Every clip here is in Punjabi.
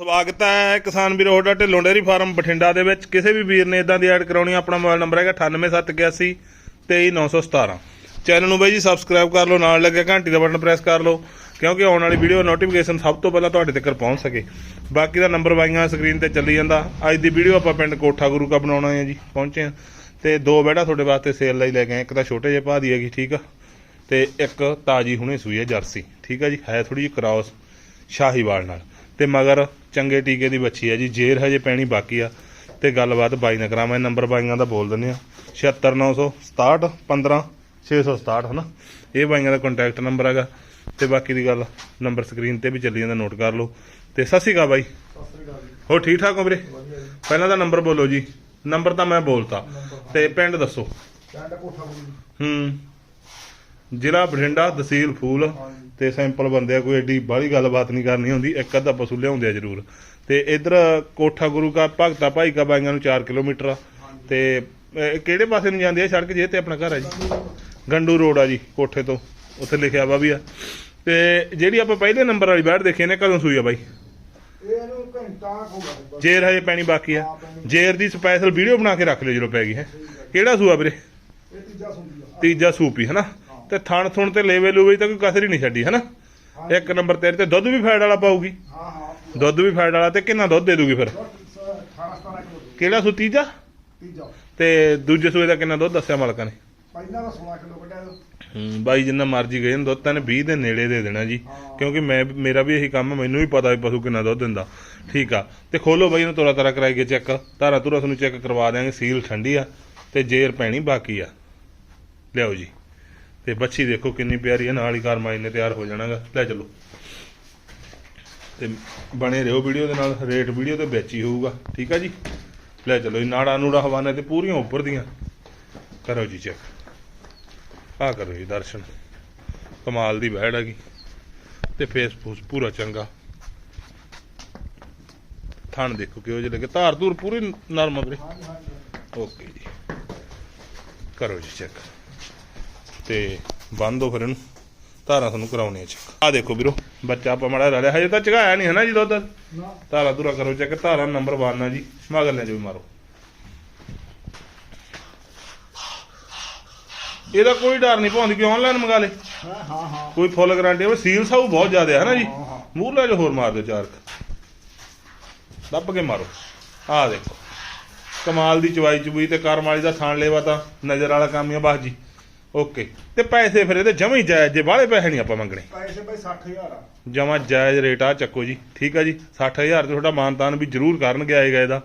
ਸਵਾਗਤ ਹੈ ਕਿਸਾਨ ਵੀਰੋ ਤੁਹਾਡਾ ਢਿੱਲੋਂ ਡੇਰੀ ਫਾਰਮ ਬਠਿੰਡਾ ਦੇ ਵਿੱਚ। ਕਿਸੇ ਵੀ ਵੀਰ ਨੇ ਇਦਾਂ ਦੀ ਐਡ ਕਰਾਉਣੀ ਆ, ਆਪਣਾ ਮੋਬਾਈਲ ਨੰਬਰ ਹੈਗਾ 98781 23917 ਚੈਨਲ ਨੂੰ ਬਾਈ ਜੀ ਸਬਸਕ੍ਰਾਈਬ ਕਰ ਲਓ ਨਾਲ ਲੱਗਿਆ ਘੰਟੀ ਦਾ ਬਟਨ ਪ੍ਰੈਸ ਕਰ ਲਓ ਕਿਉਂਕਿ ਆਉਣ ਵਾਲੀ ਵੀਡੀਓ ਨੋਟੀਫਿਕੇਸ਼ਨ ਸਭ ਤੋਂ ਪਹਿਲਾਂ ਤੁਹਾਡੇ ਤੱਕ ਪਹੁੰਚ ਸਕੇ। ਬਾਕੀ ਦਾ ਨੰਬਰ ਵਾਈਆਂ ਸਕਰੀਨ ਤੇ ਚੱਲੀ ਜਾਂਦਾ। ਅੱਜ ਦੀ ਵੀਡੀਓ ਆਪਾਂ ਪਿੰਡ ਕੋਠਾ ਗੁਰੂ ਕਾ ਬਣਾਉਣਾ ਹੈ ਜੀ ਪਹੁੰਚੇ ਹਾਂ ਤੇ ਦੋ ਬੈੜਾ ਤੁਹਾਡੇ ਵਾਸਤੇ ਸੇਲ ਲਈ ਲੈ ਗਏ ਇੱਕ ਤਾਂ ਛੋਟੇ ਜਿਹੇ ਭਾਅ ਦੀ ਹੈਗੀ ਠੀਕ ਆ। ਤੇ ਇੱਕ ਤਾਜੀ ਹੁਣੇ ਸੂਈ ਹੈ ਜਰਸੀ ਠੀਕ ਆ ਜੀ ਹੈ ਥੋੜੀ ਜਿਹੀ ਕ੍ਰਾਸ ਸ਼ਾਹੀਵਾਲ ਨਾਲ। ਤੇ ਮਗਰ ਚੰਗੇ ਟੀਕੇ ਦੀ ਬੱਚੀ ਹੈ ਜੀ ਜੇਰ ਹਜੇ ਪੈਣੀ ਬਾਕੀ ਆ। ਤੇ ਗੱਲਬਾਤ ਬਾਈ ਨਾਲ ਕਰਾਵਾਂ ਨੰਬਰ ਬਾਈਆਂ ਦਾ ਬੋਲ ਦਿੰਦੇ ਆ। 76967 15 667 ਹਨਾ? ਇਹ ਬਾਈਆਂ ਦਾ ਕੰਟੈਕਟ ਨੰਬਰ ਹੈਗਾ। ਤੇ ਬਾਕੀ ਦੀ ਗੱਲ ਨੰਬਰ ਸਕਰੀਨ ਤੇ ਵੀ ਚੱਲੀ ਜਾਂਦਾ ਨੋਟ ਕਰ ਲਓ। ਤੇ ਸਤਿ ਸ਼੍ਰੀ ਅਕਾਲ ਬਾਈ। ਹੋ ਠੀਕ ਠਾਕ ਹੋ ਵੀਰੇ? ਪਹਿਲਾਂ ਤਾਂ ਨੰਬਰ ਬੋਲੋ ਜੀ। ਨੰਬਰ ਤਾਂ ਮੈਂ ਬੋਲਤਾ। ਤੇ ਪਿੰਡ ਦੱਸੋ। ਪਿੰਡ ਕੋਠਾ ਹੂੰ। ਜ਼ਿਲ੍ਹਾ ਬਠਿੰਡਾ ਤਹਿਸੀਲ ਫੂਲ। ਤੇ ਸਿੰਪਲ ਬੰਦੇ ਆ ਕੋਈ ਐਡੀ ਬਾਹਲੀ ਗੱਲਬਾਤ ਨਹੀਂ ਕਰਨੀ ਹੁੰਦੀ ਇੱਕ ਅੱਧਾ ਪਸ਼ੂ ਲਿਆਉਂਦੇ ਆ ਜ਼ਰੂਰ। ਤੇ ਇਧਰ ਕੋਠਾ ਗੁਰੂ ਕਾ ਭਗਤਾ ਭਾਈ ਕਾ ਬਾਈਆਂ ਨੂੰ 4 ਕਿਲੋਮੀਟਰ ਆ। ਤੇ ਕਿਹੜੇ ਪਾਸੇ ਨੂੰ ਜਾਂਦੀ ਆ ਸੜਕ ਜੇ ਤੇ ਆਪਣਾ ਘਰ ਆ ਜੀ? ਗੰਡੂ ਰੋਡ ਆ ਜੀ ਕੋਠੇ ਤੋਂ। ਉੱਥੇ ਲਿਖਿਆ ਵਾ ਵੀ ਆ। ਤੇ ਜਿਹੜੀ ਆਪਾਂ ਪਹਿਲੇ ਨੰਬਰ ਵਾਲੀ ਬੈਠ ਦੇਖੀ ਨੇ ਕਦੋਂ ਸੂਈ ਆ ਬਾਈ? ਹੋ ਜੇਰ ਹਜੇ ਪੈਣੀ ਬਾਕੀ ਆ। ਜੇਰ ਦੀ ਸਪੈਸ਼ਲ ਵੀਡੀਓ ਬਣਾ ਕੇ ਰੱਖ ਲਿਓ ਜਦੋਂ ਪੈ ਗਈ ਹੈ। ਕਿਹੜਾ ਸੂਆ ਵੀਰੇ? ਤੀਜਾ ਸੂਪੀ ਹਨਾ? ਤੇ ਥਣ ਥੁਣ ਤੇ ਲੇਵੇ ਲੂਵੇ ਤਾਂ ਕੋਈ ਕਸਰ ਹੀ ਨਹੀਂ ਛੱਡੀ ਹਨਾ? ਇੱਕ ਨੰਬਰ ਤੇਰੇ ਤੇ ਦੁੱਧ ਵੀ ਫੈਟ ਵਾਲਾ ਪਾਊਗੀ। ਹਾਂ ਹਾਂ ਦੁੱਧ ਵੀ ਫੈਟ ਵਾਲਾ ਤੇ ਕਿੰਨਾ ਦੁੱਧ ਦੇ ਦੂਗੀ ਫਿਰ? 18 17 ਕਿਲੋ ਕਿਹੜਾ ਸੂ ਤੀਜਾ? ਤੀਜਾ। ਤੇ ਦੂਜੇ ਸੂਏ ਦਾ ਕਿੰਨਾ ਦੁੱਧ ਦੱਸਿਆ ਮਾਲਕਾਂ ਨੇ? ਪਹਿਲਾਂ ਦਾ 16 ਕਿਲੋ ਕੱਢਿਆ। ਹੂੰ ਬਾਈ ਜਿੰਨਾ ਮਰਜ਼ੀ ਗਏ ਨੇ ਦੁੱਧ ਤਾਂ ਨੇ 20 ਦੇ ਨੇੜੇ ਦੇ ਦੇਣਾ ਜੀ। ਕਿਉਂਕਿ ਮੈਂ ਮੇਰਾ ਵੀ ਇਹੀ ਕੰਮ ਮੈਨੂੰ ਵੀ ਪਤਾ ਵੀ ਪਸ਼ੂ ਕਿੰਨਾ ਦੁੱਧ ਦਿੰਦਾ। ਠੀਕ ਆ। ਤੇ ਖੋਲੋ ਬਾਈ ਇਹਨੂੰ ਤੋਰਾ ਤਾਰਾ ਕਰਾਈਏ ਚੈੱਕ। ਧਾਰਾ ਧੁਰਾ ਤੁਹਾਨੂੰ ਚੈੱਕ ਕਰਵਾ ਦਿਆਂਗੇ ਸੀਲ ਠੰਡੀ ਆ ਤੇ ਜੇਰ ਪੈਣੀ ਬਾਕੀ ਆ। ਲਿਆਓ ਜੀ। ਤੇ ਬੱਚੀ ਦੇਖੋ ਕਿੰਨੀ ਪਿਆਰੀ ਹੈ, ਨਾਲ ਹੀ ਕਾਰਮਾਈ ਨੇ ਤਿਆਰ ਹੋ ਜਾਣਾਗਾ। ਲੈ ਚਲੋ। ਤੇ ਬਣੇ ਰਹੋ ਵੀਡੀਓ ਦੇ ਨਾਲ, ਰੇਟ ਵੀਡੀਓ ਤੇ ਵਿੱਚ ਹੀ ਹੋਊਗਾ। ਠੀਕ ਆ ਜੀ? ਲੈ ਚਲੋ ਇਹ ਨਾੜਾ ਨੂੜਾ ਹਵਾਨੇ ਤੇ ਪੂਰੀਆਂ ਉੱਪਰ ਦੀਆਂ। ਕਰੋ ਜੀ ਚੈੱਕ। ਆ ਕਰੋ ਜੀ ਦਰਸ਼ਨ। ਕਮਾਲ ਦੀ ਬੈੜ ਹੈਗੀ। ਤੇ ਫੇਸ ਫੂਸ ਪੂਰਾ ਚੰਗਾ। ਥਣ ਦੇਖੋ ਕਿਹੋ ਜਿਹੇ ਲੱਗੇ। ਧਾਰ ਧੂਰ ਪੂਰੀ ਨਰਮ ਆ ਵੀਰੇ। ਓਕੇ ਜੀ। ਕਰੋ ਜੀ ਚੈੱਕ। ਤੇ ਬੰਦ ਹੋ ਫਿਰ ਇਹਨੂੰ। ਧਾਰਾਂ ਤੁਹਾਨੂੰ ਕਰਾਉਣੇ ਆ ਚੈੱਕ ਆ ਦੇਖੋ ਵੀਰੋ ਬੱਚਾ ਆਪਾਂ ਮੜਾ ਰਲਿਆ। ਹਜੇ ਤਾਂ ਚਗਾਇਆ ਨਹੀਂ ਹੈ ਨਾ ਜੀ ਦੁੱਧ? ਨਾ। ਧਾਰਾ ਧੁਰਾ ਕਰੋ ਚੈੱਕ ਧਾਰਾ ਨੰਬਰ 1 ਆ ਜੀ। ਮਗਰ ਲੈ ਜੋ ਮਾਰੋ। ਇਹਦਾ ਕੋਈ ਡਰ ਨਹੀਂ ਪਾਉਂਦੀ ਕਿ ਆਨਲਾਈਨ ਮੰਗਾ ਲੇ। ਹਾਂ ਹਾਂ ਕੋਈ ਫੁੱਲ ਗਾਰੰਟੀ ਹੈ ਸੀਲ ਸਾਊ ਬਹੁਤ ਜ਼ਿਆਦਾ ਹੈ ਨਾ ਜੀ। ਮੂਰਲਾ ਜੋ ਹੋਰ ਮਾਰ ਦਿਓ ਚਾਰਕ। ਦੱਬ ਕੇ ਮਾਰੋ। ਆਹ ਦੇਖੋ। ਕਮਾਲ ਦੀ ਚਵਾਈ ਚਬੂਈ ਤੇ ਕਰਮ ਵਾਲੀ ਦਾ ਥਾਣ ਲੈਵਾ ਤਾਂ ਨਜ਼ਰ ਵਾਲਾ ਕੰਮ ਹੀ ਆ ਬਸ ਜੀ। ਓਕੇ। ਤੇ ਪੈਸੇ ਫਿਰ ਇਹਦੇ ਜਮਾ ਹੀ ਜਾਇਜ਼ ਜੇ ਬਾਹਲੇ ਪੈਸੇ ਨਹੀਂ ਆਪਾਂ ਮੰਗਣੇ। ਪੈਸੇ ਬਈ 60000 ਆ। ਜਮਾ ਜਾਇਜ਼ ਰੇਟ ਆ ਚੱਕੋ ਜੀ। ਠੀਕ ਆ ਜੀ? 60000 ਤੇ ਤੁਹਾਡਾ ਮਾਨਤਾਨ ਵੀ ਜ਼ਰੂਰ ਕਰਨਗੇ ਆਏਗਾ ਇਹਦਾ।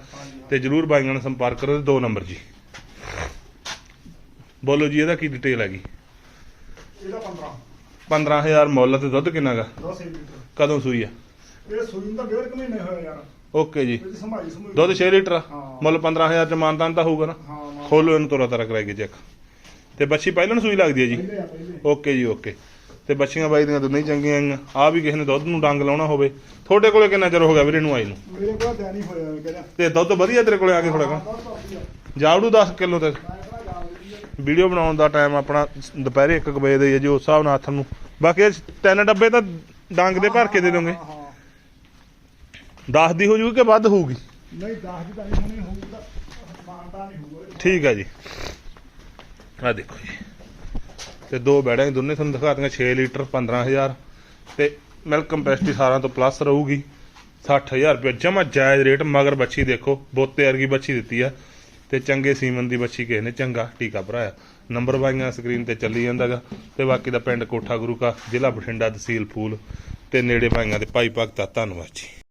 ਤੇ ਜ਼ਰੂਰ ਬਾਈਆਂ ਨਾਲ ਸੰਪਰਕ ਕਰੋ ਤੇ ਦੋ ਨੰਬਰ ਜੀ। ਬੋਲੋ ਜੀ ਇਹਦਾ ਕੀ ਡਿਟੇਲ ਹੈਗੀ? ਇਹਦਾ 15 15000 ਮੁੱਲ ਤੇ ਦੁੱਧ ਕਿੰਨਾਗਾ 10 ਲੀਟਰ ਕਦੋਂ ਸੂਈ ਆ? ਇਹ ਸੂਈ ਨੂੰ ਤਾਂ ਡੇਢ ਕੁ ਮਹੀਨੇ ਹੋਏ ਯਾਰ। ਓਕੇ ਜੀ। ਇਹਦੀ ਸੰਭਾਈ ਸੰਭੂਈ ਦੁੱਧ 6 ਲੀਟਰ ਆ। ਮੁੱਲ 15000 ਚ ਮਾਨਤਾਨ ਤਾਂ ਹੋਊਗਾ ਨਾ? ਹਾਂ ਖੋਲੋ ਇਹਨੂੰ ਤੋਰਾ ਤਾਰਾ ਕਰਾਈਏ ਚੈੱਕ। ਤੇ ਬੱਚੀ ਪਹਿਲਾਂ ਸੂਈ ਲੱਗਦੀ ਹੈ ਜੀ? ਓਕੇ ਜੀ ਓਕੇ। ਤੇ ਬੱਚੀਆਂ ਬਾਈ ਦੀਆਂ ਦੋਨੇ ਹੀ ਚੰਗੀਆਂ ਆਈਆਂ ਆ ਵੀ ਕਿਸੇ ਨੇ ਦੁੱਧ ਨੂੰ ਡੰਗ ਲਾਉਣਾ ਹੋਵੇ। ਤੁਹਾਡੇ ਕੋਲੇ ਕਿੰਨਾ ਚਿਰ ਹੋ ਗਿਆ ਵੀਰੇ ਨੂੰ ਆਈ ਨੂੰ? ਮੇਰੇ ਕੋਲ ਤਾਂ ਨਹੀਂ ਹੋਇਆ ਕਹਿੰਦਾ ਤੇ ਦੁੱਧ ਵਧੀਆ ਤੇਰੇ ਕੋਲੇ ਆ ਕੇ ਥੋੜਾ ਜਾਵੜੂ 10 ਕਿਲੋ ਤੇ। ਵੀਡੀਓ ਬਣਾਉਣ ਦਾ ਟਾਈਮ ਆਪਣਾ ਦੁਪਹਿਰੇ 1 ਵਜੇ ਦੇ ਹੀ ਹੈ ਜੀ ਉਸ ਹਿਸਾਬ ਨਾਲ ਹੱਥ ਨੂੰ। ਬਾਕੀ ਤਿੰਨ ਡੱਬੇ ਤਾਂ ਡੰਗ ਦੇ ਭਰ ਕੇ ਦੇ ਦੋਗੇ। ਹਾਂ 10 ਦੀ ਹੋ ਜੂਗੀ ਕਿ ਵੱਧ ਹੋਊਗੀ? ਨਹੀਂ 10 ਦੀ ਤਾਂ ਨਹੀਂ ਹੋਣੀ ਹੋਊਗਾ ਮਾਨਤਾ ਨਹੀਂ ਹੋਊਗਾ। ਠੀਕ ਹੈ ਜੀ। ਆ ਦੇਖੋ ਜੀ। ਤੇ ਦੋ ਬੈੜਾਂ ਹੀ ਦੋਨੇ ਤੁਹਾਨੂੰ ਦਿਖਾ ਦਿੰਗਾ 6 ਲੀਟਰ 15000 ਤੇ ਮਿਲਕ ਕੰਪੈਸਟੀ ਸਾਰਿਆਂ ਤੋਂ ਪਲੱਸ ਰਹੂਗੀ। 60000 ਰੁਪਏ, ਜਮਾ ਜਾਇਜ਼ ਰੇਟ ਮਗਰ ਬੱਚੀ ਦੇਖੋ, ਬੋਤੇ ਵਰਗੀ ਬੱਚੀ ਦਿੱਤੀ ਆ। ਤੇ ਚੰਗੇ ਸੀਮਨ ਦੀ ਬੱਚੀ ਕਿਸੇ ਨੇ ਚੰਗਾ ਟੀਕਾ ਭਰਾਇਆ। ਨੰਬਰ ਬਾਈਆਂ ਸਕਰੀਨ ਤੇ ਚੱਲੀ ਜਾਂਦਾਗਾ। ਤੇ ਬਾਕੀ ਦਾ ਪਿੰਡ ਕੋਠਾ ਗੁਰੂ ਕਾ, ਜ਼ਿਲ੍ਹਾ ਬਠਿੰਡਾ ਤਹਿਸੀਲ ਫੂਲ। ਤੇ ਨੇੜੇ ਬਾਈਆਂ ਦੇ ਭਾਈ ਭਗਤਾ, ਧੰਨਵਾਦ ਜੀ।